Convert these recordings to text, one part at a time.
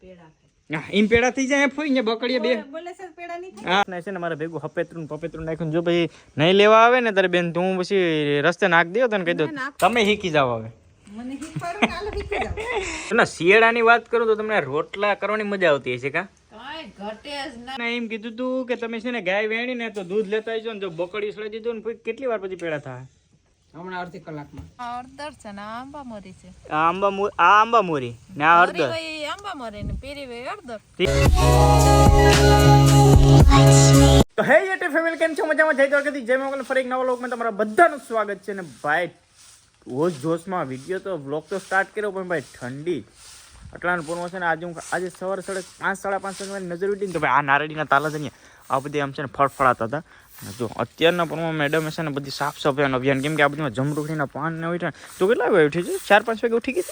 પેડા હા, એમ પેડા થઈ જાય ફોઈ ને બકડીએ બે. બોલે છે પેડા નહીં હા ને છે ને મારે ભેગું હપેતરું ને પપેતરું નાખ્યું જો પછી નહીં લેવા આવે ને તારે બેન તું પછી રસ્તે નાખ દો તને કહી દો તમે શીખી જાવ હવે. ને શિયાળાની વાત કરું તો તમને રોટલા કરવાની મજા આવતી હશે કા? કાંઈ ઘટે જ ના. ના એમ કીધું તું કે તમે છે ને ગાય વેણી ને તો દૂધ લેતા આવજો ને જો બકડી સળી દીધું ને કેટલી વાર પછી પેડા થાય? હમણાં અડધી કલાકમાં. અડધર છે ને આંબા મોરી છે. આ આંબા મોરી આ આંબા મોરી ને આ હળદર. આંબા મોરી ને પીરી ભાઈ અડધર તો હે યુટ્યુબ ફેમિલી કેમ છો? મજામાં? જય દ્વારકાથી જય મોગલ. ફરી એક નવા લોકમાં તમારા બધાનું સ્વાગત છે. ને ભાઈ હોશ જોશમાં વીડિયો તો વ્લોગ તો સ્ટાર્ટ કર્યો પણ ભાઈ ઠંડી. અટલાન પૂર્ણ છે ને આજે હું આજે સવારે સાડા પાંચ સાડા પાંચ વાગે નજર ઉઠી ને તો ભાઈ આ નારળીના તાલા છે ને આ બધી આમ છે ને ફળફળાતા હતા. જો અત્યારના પૂર્વમાં મેડમ છે ને બધી સાફ સફાઈનું અભિયાન કેમ કે આ બધીમાં જમરૂખડીના પાન ને ઉઠે તો કેટલા વાગે ઉઠી છે? ચાર પાંચ વાગે ઉઠી ગઈ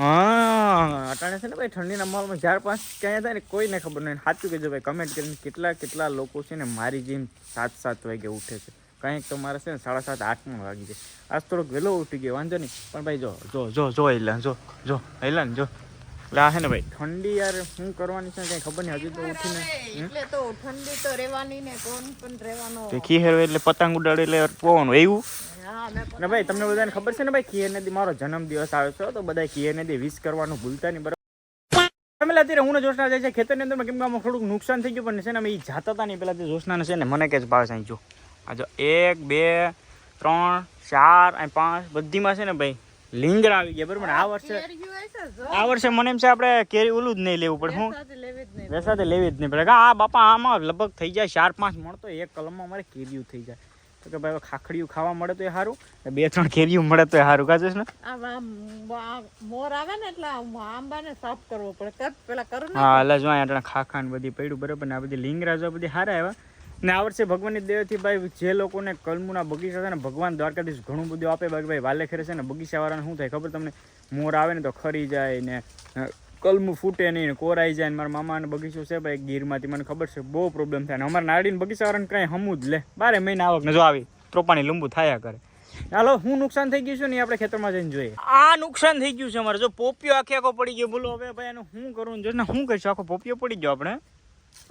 હા અટાણે છે ને ભાઈ ઠંડીના માહોલમાં ચાર પાંચ ક્યાં થાય ને કોઈને ખબર નહીં. સાચું કહેજો ભાઈ કમેન્ટ કરીને કેટલા કેટલા લોકો છે ને મારી જેમ સાત સાત વાગે ઉઠે છે. કંઈક તો મારે છે ને સાડા સાત આઠમાં વાગી જાય. આજ થોડોક વહેલો ઉઠી ગયો વાંધો નહીં. પણ ભાઈ જો જો જો જો હેલા જો જો હેલા ને જો. એટલે આ છે ને ભાઈ. ઠંડી યાર શું કરવાની છે કંઈ ખબર નહીં હજુ તો ઉઠીને? એટલે તો ઠંડી તો રહેવાની ને કોણ પણ રહેવાનો. તે ખીહેર એટલે પતંગ ઉડાડે એટલે પવન એવું ને ભાઈ તમને બધાને ખબર છે ને ભાઈ કિયર નદી મારો જન્મદિવસ આવે છે તો બધા કિયર નદી વિશ કરવાનું ભૂલતા નહીં બરાબર? પેલા અત્યારે હું જોશના જાય છે ખેતરની અંદર કેમ કે આમાં થોડુંક નુકસાન થઈ ગયું પણ છે ને અમે એ જાતા હતા નહીં પેલા જોશના છે ને મને કે જ ભાવે સાંઈ જો આ જો એક બે ત્રણ ચાર અને પાંચ બધીમાં છે ને ભાઈ લીંગર આવી ગયા બરાબર આ વર્ષે આ વર્ષે મને એમ છે આપણે કેરી ઓલું જ નહીં લેવું પડે હું સાથે લેવી જ નહીં વેસાતે લેવી જ નહીં પડે. આ બાપા આમાં લગભગ થઈ જાય ચાર પાંચ મળતો એક કલમમાં અમારે કેરીયું થઈ જાય. તો કે ભાઈ ખાખડિયું ખાવા મળે તો એ સારું બે ત્રણ કેરીયું મળે તો એ સારું કાજે ને? મોર આવે ને એટલે આંબાને સાફ કરવો પડે. પેલા કરું હા એટલે જો અહીંયા ખાખા ને બધી પડ્યું બરાબર ને? આ બધી લીંગરા જો બધી સારા આવ્યા. ને આ વર્ષે ભગવાનની દેવથી ભાઈ, જે લોકોને કલમુના બગીચા છે ને, ભગવાન દ્વારકાધીશ ઘણું બધું આપે બાકી ભાઈ વાલે ખેરે છે ને, બગીચાવાળાને શું થાય ખબર તમને? મોર આવે ને તો ખરી જાય ને કલમું ફૂટે નહીં ને કોરાઈ જાય ને, મારા મામાનો બગીચો છે ભાઈ ગીરમાંથી, મને ખબર છે, બહુ પ્રોબ્લેમ થાય ને. અમારા નારીને બગીચાવાળાને કાંઈ હમું જ લે. બારે મહિના આવક ને જો આવી, ત્રોપાની લીંબુ થાયા કરે. હાલો, હું નુકસાન થઈ ગયું છે ને આપણે ખેતરમાં જઈને જોઈએ. આ નુકસાન થઈ ગયું છે અમારે. જો પોપિયો આખે આખો પડી ગયો, બોલો હવે ભાઈ એનું શું કરવું જો, ને, શું કરીશું? આખો પોપિયો પડી ગયો આપણે.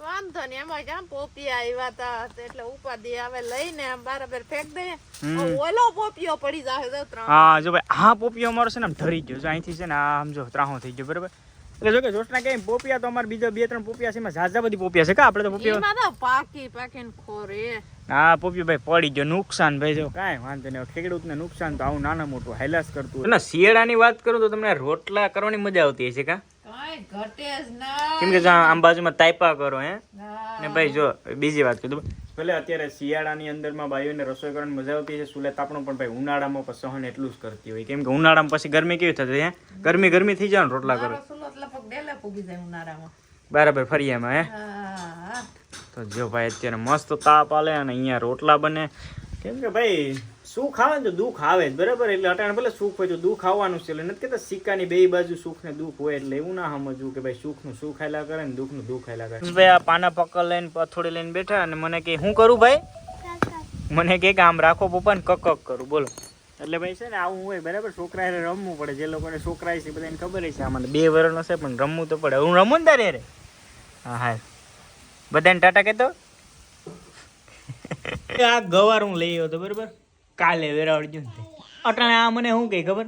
વાંધો નહીં એમાં ક્યાં પોપિયા આવ્યા તા એટલે ઉપાધિ આવે લઈને આમ બરાબર ફેંક દઈએ ઓલો પોપિયો પડી જાય ત્રણ. હા જો ભાઈ હા પોપિયો અમારો છે ને આમ ઢરી ગયો. છે અહીંથી છે ને આ આમ જો ત્રાહો થઈ ગયો બરાબર? એટલે જો કે જોશના કઈ પોપિયા તો અમારે બીજા બે ત્રણ પોપિયા છે એમાં ઝાઝા બધી પોપિયા છે કા આપણે તો પોપિયા પાકી પાકીને ખોરે હા પોપિયો ભાઈ પડી ગયો. નુકસાન ભાઈ જો. કાંઈ વાંધો નહીં ખેડૂત ને નુકસાન તો આવું નાના મોટું હાઈલાસ કરતું ના શિયાળાની વાત કરું તો તમને રોટલા કરવાની મજા આવતી હશે કા? ઘટે જ ના. કેમ કે આમ બાજુમાં તાઈપા કરો હે? ને. ભાઈ જો બીજી વાત કીધું ભલે અત્યારે શિયાળાની અંદરમાં બાયોને રસોઈ કરવાની મજા આવતી છે સુલે તાપણું પણ ભાઈ ઉનાળામાં પણ સહન એટલું જ કરતી હોય. કેમ કે ઉનાળામાં પછી ગરમી કેવી થતી હે? ગરમી ગરમી થઈ જાય ને રોટલા કરો બરાબર ફરી એમાં હે. તો જો ભાઈ અત્યારે મસ્ત તાપ આલે અને અહીંયા રોટલા બને. કેમ કે ભાઈ સુખ આવે ને તો દુઃખ આવે જ બરાબર? એટલે અટાણે ભલે સુખ હોય તો દુઃખ આવવાનું છે એટલે નથી કહેતા સિક્કાની બે બાજુ સુખ ને દુઃખ હોય એટલે એવું ના સમજવું કે ભાઈ સુખનું સુખ આયલા કરે ને દુઃખનું દુઃખ આયલા કરે. ભાઈ આ પાના પકડ લઈને પથોડી લઈને બેઠા અને મને કે હું કરું ભાઈ? મને કે આમ રાખો પપ્પા ને કક કરું બોલો. એટલે ભાઈ છે ને આવું હોય બરાબર? છોકરા રમવું પડે જે લોકોને છોકરા છે બધાને ખબર છે આમાં બે વર્ષનો છે પણ રમવું તો પડે. હું રમું ને તારે? હા હા. બધાને ટાટા કહેતો? આ ગવાર હું લઈ આવ્યો બરોબર? કાલે વેરાવળજો ને. અટાણે આ મને શું કહે ખબર?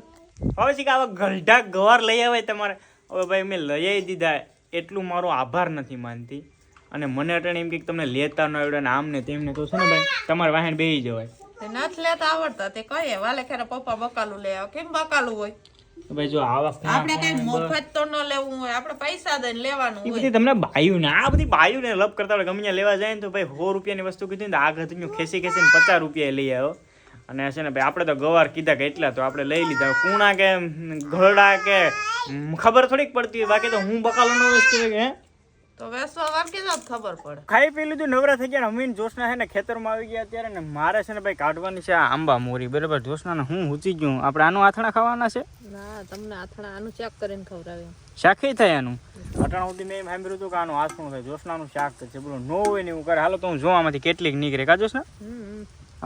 હવે છે કે આવા ગલઢા ગવાર લઈ આવે તમારે. હવે ભાઈ, મેં લઈ આવી દીધા. એટલું મારો આભાર નથી માનતી. અને મને અટાણે એમ કે તમને લેતા ન આવડે ને આમ ને તેમને તો છે ને ભાઈ? તમારે વાહન બેસી જવાય. નથી લેતા આવડતા, તે કહીએ વાલે ખેરા પપ્પા બકાલું લઈ આવો. કેમ બકાલું હોય? ભાઈ જો આવા આપણે કઈ મફત તો ન લેવું હોય આપણે પૈસા દઈને લેવાનું હોય. બધી તમને બાયું ને આ બધી બાયું ને લપ કરતા ગમે ત્યાં લેવા જાય ને તો ભાઈ સો રૂપિયાની વસ્તુ કીધી ને આ ગધું ખેંચીને પચાસ રૂપિયા લઈ આવ્યો અને છે ને ભાઈ આપણે તો ગવાર કીધા કે એટલા તો આપણે લઈ લીધા. કુણા કે ઘરડા કે ખબર થોડીક પડતી હોય બાકી તો હું બકાલો નો વસ્તુ કે તો વેસવા વાગી જાવ ખબર પડે. ખાઈ પી લીધું નવરા થઈ ગયા અમીન જોશના છે ને ખેતરમાં આવી ગયા અત્યારે ને મારે છે ને ભાઈ કાઢવાની છે આ આંબા મોરી. બરાબર જોશના ને હું ઊંચી ગયું. આપણે આનું આથણા ખાવાના છે? ના તમને આથણા આનું ચેક કરીને ખવડાવે શાખે થાય આનું? અટાણા સુધી મેં એમ સાંભળ્યું હતું કે આનું આથણું થાય જોશનાનું શાક છે. બોલો નો હોય ને એવું કરે. હાલો તો હું જોવામાંથી કેટલીક નીકળે. કા જોશના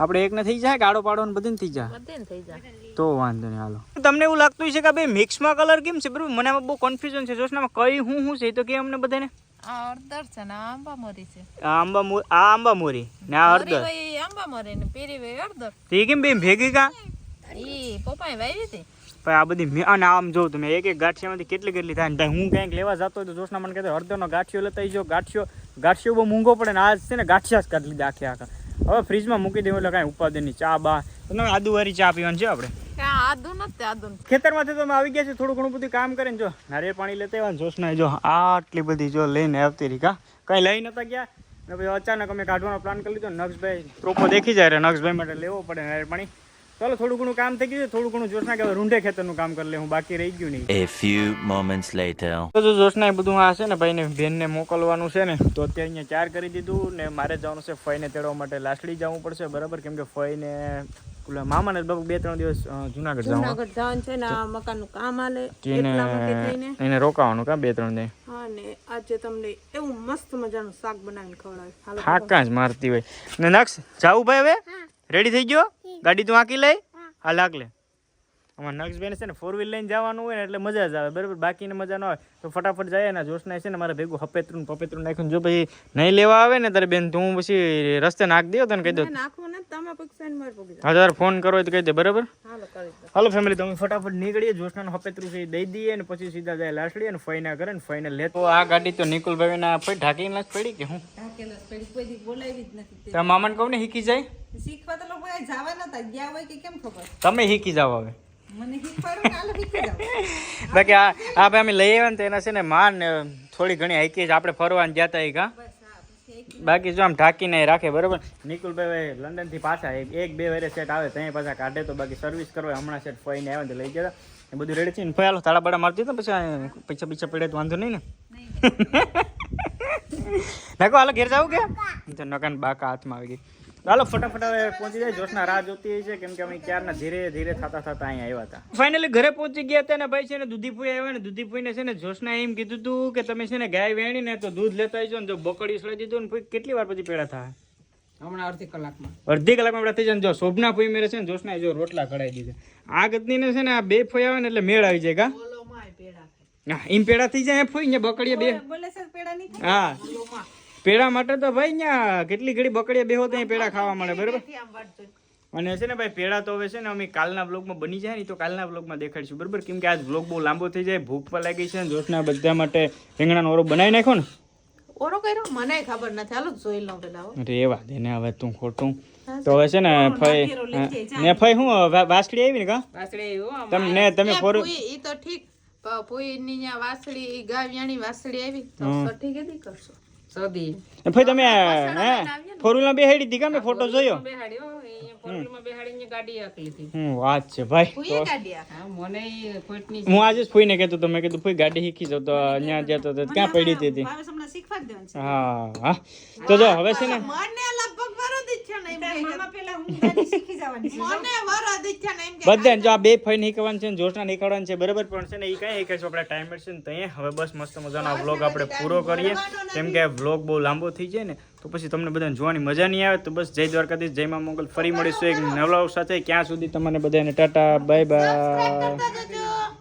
આપણે એક ને થઈ જાય ગાડો પાડો ને બધી થઈ જાય? થઈ જાય. તો વાંધો નહીં હાલો. તમને એવું લાગતું છે કે ભાઈ મિક્સમાં કલર કેમ છે? બરોબર મને બહુ કન્ફ્યુઝન છે. જોશનામાં કઈ હું હું છે તો કે અમને બધાને. આ હળદર છે ને આ આંબા મોરી છે આ આંબા આ આંબા મોરી ને આ હળદર આંબા મોરી ને પીરી હોય હળદર તો કેમ બે ભેગી કા ઈ પપ્પાએ વાવી હતી પણ આ બધી મે- અને આમ જો તમે એક એક ગાંઠિયામાંથી કેટલી કેટલી થાય ને હું કંઈક લેવા જતો તો જોશના મને કહેતો હળદરનો ગાંઠિયો લેતા જો ગાંઠિયો ગાંઠિયો બહુ મોંઘો પડે ને આજ છે ને ગાંઠિયા જ કાઢી લીધા આખે આખા હવે ફ્રીજમાં મૂકી દેવું એટલે કાંઈ ઉપાદેની ચા બા તમે આદુવારી ચા પીવાની છે આપણે ખેતરમાંથી તો આવી ગયા છે થોડું ઘણું બધું કામ કરીને. જો નારિયેળ પાણી લેતા આવ્યા ને જોશના જો આટલી બધી જો લઈને આવતી રહી કંઈ લઈ નતા ગયા. અને પછી અચાનક અમે કાઢવાનો પ્લાન કરી લીધો નક્ષભાઈ પ્રોપો દેખી જાય નક્ષભાઈ માટે લેવો પડે નારિયેળ પાણી. ચાલો થોડું ઘણું કામ થઈ ગયું છે થોડું ઘણું જોશના કે હવે રૂંઢે ખેતરનું કામ કરી લે હું બાકી રહી ગયું નહીં. A few moments later. તો જો જોશના બધું આ છે ને ભાઈને બેનને મોકલવાનું છે ને તો અત્યારે અહીંયા ચાર કરી દીધું ને મારે જવાનું છે ફઈને તેડવા માટે. લાસડી જવું પડશે બરાબર? કેમ કે ફઈને પેલા મામાને બાપુ બે ત્રણ દિવસ જુનાગઢ જવાનું. જુનાગઢ જવાનું છે ને આ મકાનનું કામ આલે એટલા માટે થઈને. એને રોકાવાનું કા બે ત્રણ દિવસ હા ને આજે તમને એવું મસ્ત મજાનું શાક બનાવીને ખવડાવે હાલો હાકા જ મારતી હોય. ને નક્ષ જાવું ભાઈ હવે? રેડી થઈ ગયો? ગાડી તું આંકી લઈ? હા લાગ લે. અમાર નક્ષબેન છે ને ફોર વ્હીલ લઈને જવાનું હોય ને એટલે મજા જ આવે બરાબર? બાકીને મજા ન આવે. તો ફટાફટ જાય ને જોશના છે ને મારે ભેગું હપેતરું ને પપેતરું નાખ્યું જો પછી નહીં લેવા આવે ને તારે બેન તું પછી રસ્તે નાખ દો તને કહી દો હજાર ફોન કરો તો કહી દે બરાબર? હાલો ફેમિલી તમે ફટાફટ નીકળીએ જોશનાનું હપેતરું છે દઈ દઈએ ને પછી સીધા જાય લાસડી અને ફાઈના કરે ને ફાઈને લે. તો આ ગાડી તો નિકુલભાઈ ના ફઈ ઢાકી ના પડી કે હું? તમે પેલી કોઈ દી બોલાવી જ નથી તારા મામાને કહું ને શીખી જાય? શીખવા તો લોકો જવા નતા ગયા હોય કે કેમ ખબર? તમે શીખી જાઓ હવે. બાકી આ આ ભાઈ અમે લઈ આવ્યા ને તો એના છે ને માન થોડી ઘણી હાઈકી આપણે ફરવા ગયા હતા કા બાકી જો આમ ઢાંકીને રાખે બરોબર? નિકુલભાઈ લંડનથી પાછા એક બે વેરે સેટ આવે ત્યાં પાછા કાઢે. તો બાકી સર્વિસ કરવા હમણાં સેટ ફઈને આવ્યા ને તો લઈ ગયા એ બધું રેડી છે ને ફોઈ હાલો તાળા બાળા મારતી તો પછી પૈસા પૈસા પડે તો વાંધો નહીં ને? નાખો હાલો ઘેર જાવ કે? નકાન બાકા હાથમાં આવી ગઈ. ચાલો ફટાફટ હવે પહોંચી જાય. જોશના રાહ જોતી હોય છે કેમ કે અમે ક્યારના ધીરે ધીરે થતા થતા અહીંયા આવ્યા હતા. ફાઇનલી ઘરે પહોંચી ગયા હતા ને ભાઈ છે ને દૂધીપુઈ આવ્યા ને દૂધીપુઈને છે ને જોશના એમ કીધું હતું કે તમે છે ને ગાય વેણી ને તો દૂધ લેતા આવજો ને જો બકડી સળી દીધું ને કેટલી વાર પછી પેડા થાય? હમણાં અડધી કલાકમાં. અડધી કલાકમાં પેડા થઈ જાય ને જો શોભના ફોઈ મેરે છે ને જોશના જો રોટલા કઢાઈ દીધા. આ ગતની ને છે ને આ બે ફોઈ આવે ને એટલે મેળ આવી જાય કા? બોલો માય પેડા થાય. હા એમ પેડા થઈ જાય ફોઈ ને બકડીએ બે. બોલે છે પેડા નહીં હા. પેડા માટે તો ભાઈ ન્યા કેટલી ઘડી બકડીએ બેહો ત્યાં પેડા ખાવા મળે બરોબર? અને છે ને ભાઈ પેડા તો હવે છે ને અમે કાલના બ્લોગમાં બની જાય ને તો કાલના બ્લોગમાં દેખાડીશું બરાબર? કેમ કે આજ બ્લોગ બહુ લાંબો થઈ જાય ભૂખ પણ લાગી છે ને જોશના બધા માટે રીંગણાનો ઓરો બનાવી નાખો ને? ઓરો કર્યો? મને ખબર નથી. હાલો જોઈ લઉં પેલા હો. રેવા દે હવે તું ખોટું. તો હવે છે ને ફઈ ને ફઈ હું વા- આવી ને કા? વાસળે એવું તમે તમે ફોર ઈ તો ઠીક. પ- ભૂઈની ન્યા વાસળી ઈ આવી. તો સઠી કેદી કરશો. સદી. ફઈ તમે હે ફોર વ્હીલમાં બેહાડી હતી કા મેં ફોટો જોયો? બેહાડ્યો. બેહાડીને ગાડી આકલી હતી હું વાત છે ભાઈ. હા મને કોઈટની હું આજે જ ફોઈને કહેતો તો મેં કીધું ફોઈ ગાડી શીખી જાવ તો અહીંયા જતો તો ક્યાં પડી હતી? તી? હમણાં શીખવાડી દેવાનું હા હા. તો જો હવે છે ને મને બધાને જો આ બે ફઈ નીકળવાનું છે જોશના નીકળવાનું છે બરાબર પણ છે ને એ કઈ નીકળશું આપણે ટાઈમ છે ને તો હવે બસ મસ્ત મજાનો આ વ્લોગ આપણે પૂરો કરીએ. કેમ કે વ્લોગ બહુ લાંબો થઈ જાય ને તો પછી તમને બધાને જોવાની મજા નહીં આવે તો બસ જય દ્વારકાધીશ જય માં મોગલ. ફરી મળીશું એક નવલા સાથે. ક્યાં સુધી તમને બધાને ટાટા બાય બાય.